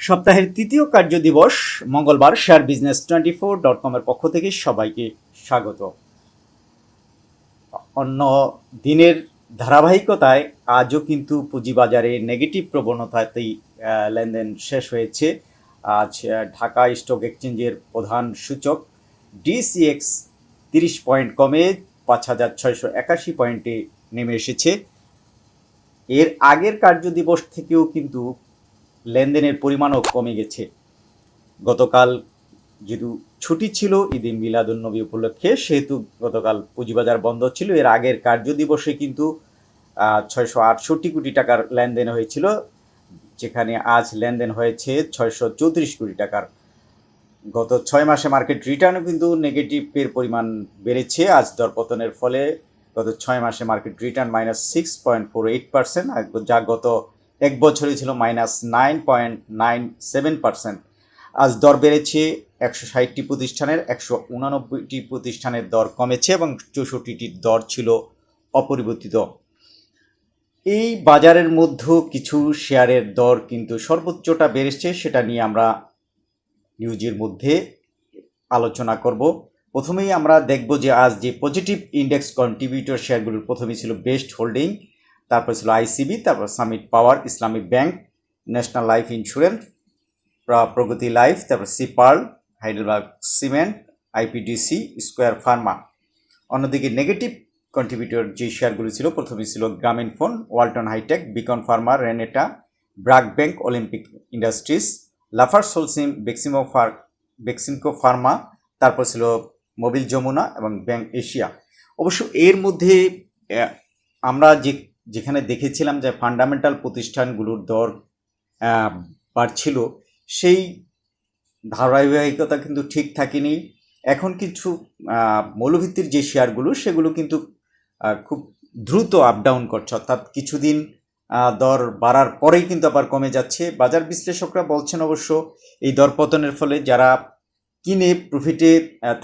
সপ্তাহের তৃতীয় কার্য দিবস মঙ্গলবার share business twenty four dot কমের পক্ষ থেকে সবাইকে স্বাগত। অন্য দিনের ধারাবাহিকতায় আজও কিন্তু পুঁজিবাজারে নেগেটিভ প্রবণতাতেই লেনদেন শেষ হয়েছে। আজ ঢাকা স্টক এক্সচেঞ্জের প্রধান সূচক ডিসিএক্স তিরিশ পয়েন্ট কমে পাঁচ হাজার ছয়শো একাশি পয়েন্টে নেমে এসেছে। এর আগের কার্য দিবস থেকেও কিন্তু লেনদেনের পরিমাণও কমে গেছে। গতকাল যেহেতু ছুটি ছিল, ঈদে মিলাদুন্নবী উপলক্ষে, সেহেতু গতকাল পুঁজিবাজার বন্ধ ছিল। এর আগের কার্য দিবসে কিন্তু ছয়শো আটষট্টি কোটি টাকার লেনদেন হয়েছিল, যেখানে আজ লেনদেন হয়েছে ছয়শো চৌত্রিশ কোটি টাকার। গত ছয় মাসে মার্কেট রিটার্নও কিন্তু নেগেটিভের পরিমাণ বেড়েছে। আজ দরপতনের ফলে গত ছয় মাসে market return minus six point four eight percent যা গত এক বছরে ছিল minus nine point nine seven percent আজ দর বেড়েছে একশো ষাটটি প্রতিষ্ঠানের, একশো উনানব্বইটি প্রতিষ্ঠানের দর কমেছে এবং চৌষট্টিটির দর ছিল অপরিবর্তিত। এই বাজারের মধ্যে কিছু শেয়ারের দর কিন্তু সর্বোচ্চটা বেড়েছে, সেটা নিয়ে আমরা নিউজের মধ্যে আলোচনা করব। প্রথমেই আমরা দেখব যে আজ যে পজিটিভ ইন্ডেক্স কন্ট্রিবিউটর শেয়ারগুলোর প্রথমেই ছিল বেস্ট হোল্ডিং তারপর ছিল আইসিবি তারপর summit power Islamic bank national life insurance Pragati life তারপর Sea Pearl Heidelberg cement IPDC square pharma অন্যদিকে নেগেটিভ কন্ট্রিবিউটর যে শেয়ারগুলি ছিল প্রথমে ছিল Grameenphone Walton hi tech Beacon pharma Renata BRAC bank Olympic industries Lafarge Holcim Beximco fur Beximco Pharma তারপর ছিল Mobil Jamuna এবং ব্যাংক এশিয়া। অবশ্য এর মধ্যে আমরা যে, যেখানে দেখেছিলাম যে ফান্ডামেন্টাল প্রতিষ্ঠানগুলোর দর বাড়ছিল, সেই ধারাবাহিকতা কিন্তু ঠিক থাকেনি। এখন কিছু মৌলভিত্তির যে শেয়ারগুলো, সেগুলো কিন্তু খুব দ্রুত আপ ডাউন করছে। অর্থাৎ কিছুদিন দর বাড়ার পরেই কিন্তু আবার কমে যাচ্ছে। বাজার বিশ্লেষকরা বলছেন অবশ্য, এই দর পতনের ফলে যারা কিনে প্রফিটে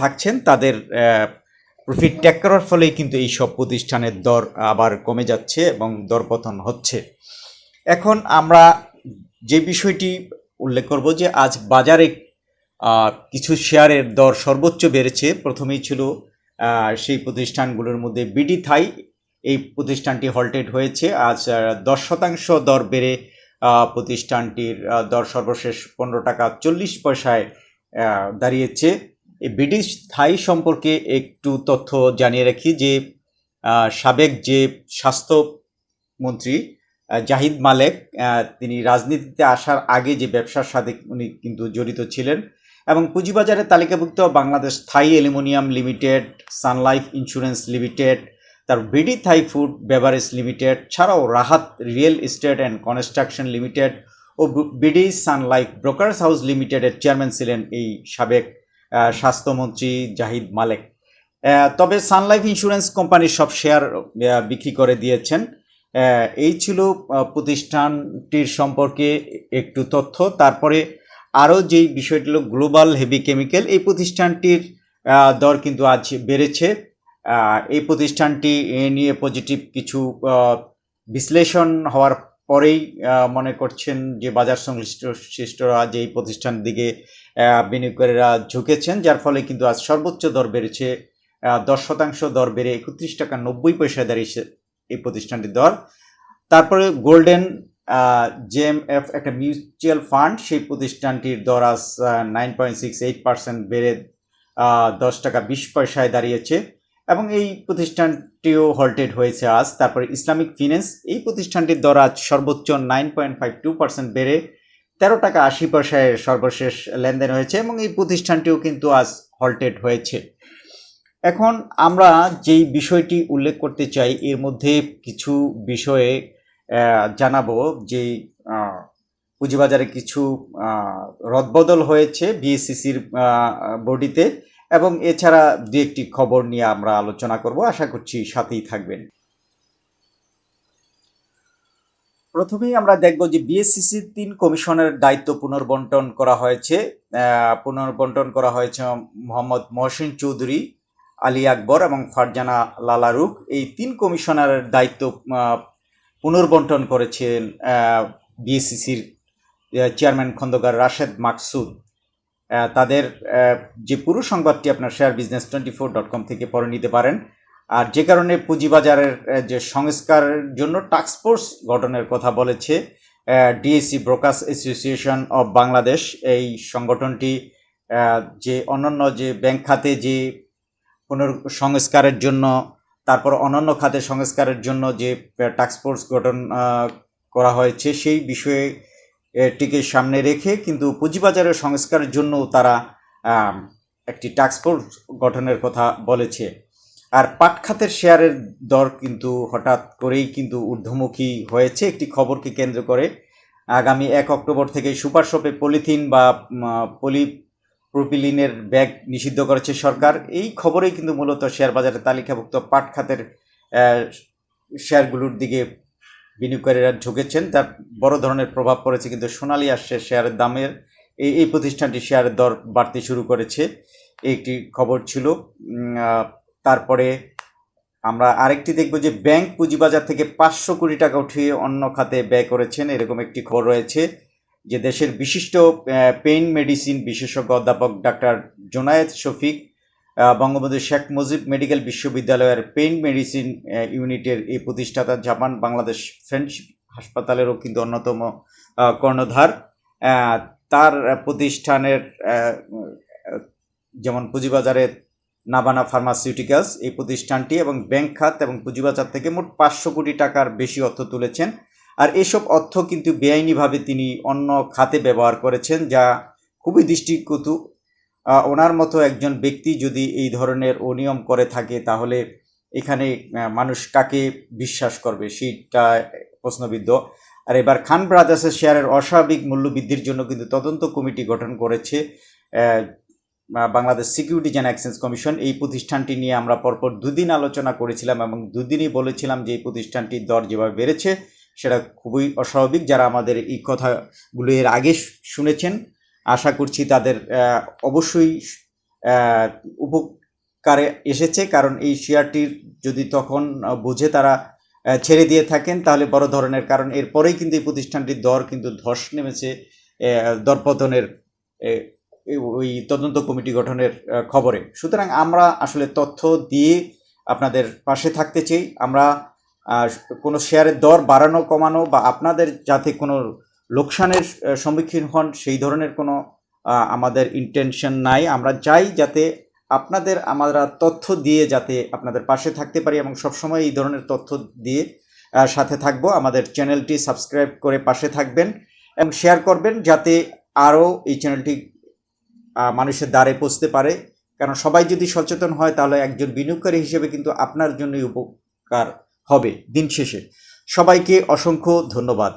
থাকছেন, তাদের প্রফিট ট্যাগ করার ফলেই কিন্তু এই সব প্রতিষ্ঠানের দর আবার কমে যাচ্ছে এবং দরপতন হচ্ছে। এখন আমরা যে বিষয়টি উল্লেখ করব যে আজ বাজারে কিছু শেয়ারের দর সর্বোচ্চ বেড়েছে। প্রথমেই ছিল সেই প্রতিষ্ঠানগুলোর মধ্যে বিডি থাই। এই প্রতিষ্ঠানটি হল্টেড হয়েছে। আজ দশ শতাংশ দর বেড়ে প্রতিষ্ঠানটির দর সর্বশেষ পনেরো টাকা চল্লিশ পয়সায় দাঁড়িয়েছে। এই ব্রিটিশ থাই সম্পর্কে একটু তথ্য জানিয়ে রাখি যে সাবেক যে স্বাস্থ্যমন্ত্রী জাহিদ মালেক তিনি রাজনীতিতে আসার আগে যে ব্যবসার সাথে উনি কিন্তু জড়িত ছিলেন এবং পুঁজিবাজারে তালিকাভুক্ত Bangladesh Thai aluminium limited, Sunlife insurance limited, তার BD Thai food beverage limited, ছাড়াও Rahat real estate and construction limited O BD Sunlife brokers house লিমিটেডের চেয়ারম্যান ছিলেন এই সাবেক স্বাস্থ্যমন্ত্রী জাহিদ মালেক। তবে সানলাইফ ইন্স্যুরেন্স কোম্পানির সব শেয়ার বিক্রি করে দিয়েছেন। এই ছিল প্রতিষ্ঠানটির সম্পর্কে একটু তথ্য। তারপরে আরও যেই বিষয়টি হলো গ্লোবাল হেভি কেমিক্যাল, এই প্রতিষ্ঠানটির দর কিন্তু আজ বেড়েছে। এই প্রতিষ্ঠানটি এ নিয়ে পজিটিভ কিছু বিশ্লেষণ হওয়ার পরেই মনে করছেন যে বাজার সংশ্লিষ্ট শিষ্টরা এই প্রতিষ্ঠানের দিকে বিনিয়োগকারীরা ঝুঁকেছেন, যার ফলে কিন্তু আজ সর্বোচ্চ দর বেড়েছে দশ শতাংশ দর বেড়ে একত্রিশ টাকা নব্বই পয়সায় দাঁড়িয়েছে এই প্রতিষ্ঠানটির দর। তারপরে গোল্ডেন জেএমএফ একটা মিউচুয়াল ফান্ড, সেই প্রতিষ্ঠানটির দর আজ nine point six eight percent বেড়ে দশ টাকা বিশ পয়সায় দাঁড়িয়েছে। এবং এই প্রতিষ্ঠানটিও হল্টেড হয়েছে আজ। তারপরে ইসলামিক ফিন্যান্স এই প্রতিষ্ঠানটির দর আজ সর্বোচ্চ nine point five two percent বেড়ে তেরো টাকা আশি পয়সায় সর্বশেষ লেনদেন হয়েছে এবং এই প্রতিষ্ঠানটিও কিন্তু আজ হল্টেড হয়েছে। এখন আমরা যেই বিষয়টি উল্লেখ করতে চাই, এর মধ্যে কিছু বিষয়ে জানাব যে পুঁজিবাজারে কিছু রদবদল হয়েছে বিএসসিসির বডিতে। এবং এছাড়া দু একটি খবর নিয়ে আমরা আলোচনা করব। আশা করছি সাথেই থাকবেন। প্রথমেই আমরা দেখব যে বিএসসিসি তিন কমিশনের দায়িত্ব পুনর্বন্টন করা হয়েছে। পুনর্বন্টন করা হয়েছে মোহাম্মদ মহসিন চৌধুরী, আলী আকবর এবং ফারজানা লালারুক এই তিন কমিশনারের দায়িত্ব পুনর্বন্টন করেছেন বিএসসিসির চেয়ারম্যান খন্দকার রাশেদ মাকসুদ। তাদের যে পুরো সংবাদটি আপনার share business twenty four dot com থেকে পড়ে নিতে পারেন। আর যে কারণে পুঁজিবাজারের যে সংস্কারের জন্য টাস্কফোর্স গঠনের কথা বলেছে DSC brokers association of Bangladesh এই সংগঠনটি যে অন্যান্য যে ব্যাংক খাতে যে পুনর সংস্কারের জন্য, তারপর অন্যান্য খাতে সংস্কারের জন্য যে টাস্কফোর্স গঠন করা হয়েছে, সেই বিষয়ে টিকে সামনে রেখে কিন্তু পুঁজিবাজারের সংস্কারের জন্য তারা একটি টাস্কফোর্স গঠনের কথা বলেছে। আর পাট খাতের শেয়ারের দর কিন্তু হঠাৎ করেই কিন্তু ঊর্ধ্বমুখী হয়েছে। একটি খবরকে কেন্দ্র করে আগামী এক অক্টোবর থেকে সুপার শপে পলিথিন বা পলি প্রোপিলিনের ব্যাগ নিষিদ্ধ করেছে সরকার। এই খবরেই কিন্তু মূলত শেয়ার বাজারে তালিকাভুক্ত পাট খাতের শেয়ারগুলোর দিকে বিনিয়োগকারীরা ঝুঁকেছেন তার বড় ধরনের প্রভাব পড়েছে কিন্তু সোনালী আসছে শেয়ারের দামের। এই এই প্রতিষ্ঠানটি শেয়ারের দর বাড়তে শুরু করেছে একটি খবর ছিল। তারপরে আমরা আরেকটি দেখব যে ব্যাংক পুঁজিবাজার থেকে পাঁচশো কোটি টাকা উঠিয়ে অন্য খাতে ব্যয় করেছেন, এরকম একটি খবর রয়েছে যে দেশের বিশিষ্ট পেইন মেডিসিন বিশেষজ্ঞ অধ্যাপক ডাক্তার জোনায়েদ শফিক বঙ্গবন্ধু শেখ মুজিব মেডিকেল বিশ্ববিদ্যালয়ের পেইন মেডিসিন ইউনিটের এই প্রতিষ্ঠাতা জাপান বাংলাদেশ ফ্রেন্ডশিপ হাসপাতালেরও কিন্তু অন্যতম কর্ণধার। তার প্রতিষ্ঠানের যেমন পুঁজিবাজারে নাবানা ফার্মাসিউটিক্যালস, এই প্রতিষ্ঠানটি এবং ব্যাংক খাত এবং পুঁজিবাজার থেকে মোট পাঁচশো কোটি টাকার বেশি অর্থ তুলেছেন। আর এসব অর্থ কিন্তু বেআইনিভাবে তিনি অন্য খাতে ব্যবহার করেছেন, যা খুবই দৃষ্টিকটু ওনার মতো একজন ব্যক্তি যদি এই ধরনের অনিয়ম করে থাকে, তাহলে এখানে মানুষ কাকে বিশ্বাস করবে? সেটা প্রশ্নবিদ্ধ। আর এবার খান ব্রাদার্সের শেয়ারের অস্বাভাবিক মূল্য বৃদ্ধির জন্য কিন্তু তদন্ত কমিটি গঠন করেছে Bangladesh securities and exchange commission. এই প্রতিষ্ঠানটি নিয়ে আমরা পরপর দুদিন আলোচনা করেছিলাম এবং দুদিনই বলেছিলাম যে এই প্রতিষ্ঠানটির দর যেভাবে বেড়েছে, সেটা খুবই অস্বাভাবিক। যারা আমাদের এই কথাগুলো এর আগে শুনেছেন আশা করছি তাদের অবশ্যই উপকারে এসেছে। কারণ এই শেয়ারটির যদি তখন বুঝে তারা ছেড়ে দিয়ে থাকেন, তাহলে বড় ধরনের কারণ। এরপরেই কিন্তু এই প্রতিষ্ঠানটির দর কিন্তু ধস নেমেছে দরপতনের ওই তদন্ত কমিটি গঠনের খবরে। সুতরাং আমরা আসলে তথ্য দিয়ে আপনাদের পাশে থাকতে চাই। আমরা কোনো শেয়ারের দর বাড়ানো, কমানো বা আপনাদের যাতে কোনো লোকসানের সম্মুখীন হন, সেই ধরনের কোনো আমাদের ইন্টেনশন নাই। আমরা চাই যাতে আপনাদের, আমরা তথ্য দিয়ে যাতে আপনাদের পাশে থাকতে পারি এবং সবসময় এই ধরনের তথ্য দিয়ে সাথে থাকব। আমাদের চ্যানেলটি সাবস্ক্রাইব করে পাশে থাকবেন এবং শেয়ার করবেন যাতে আরও এই চ্যানেলটি মানুষের দ্বারে পৌঁছতে পারে। কারণ সবাই যদি সচেতন হয়, তাহলে একজন বিনিয়োগকারী হিসেবে কিন্তু আপনার জন্যই উপকার হবে দিন শেষে। সবাইকে অসংখ্য ধন্যবাদ।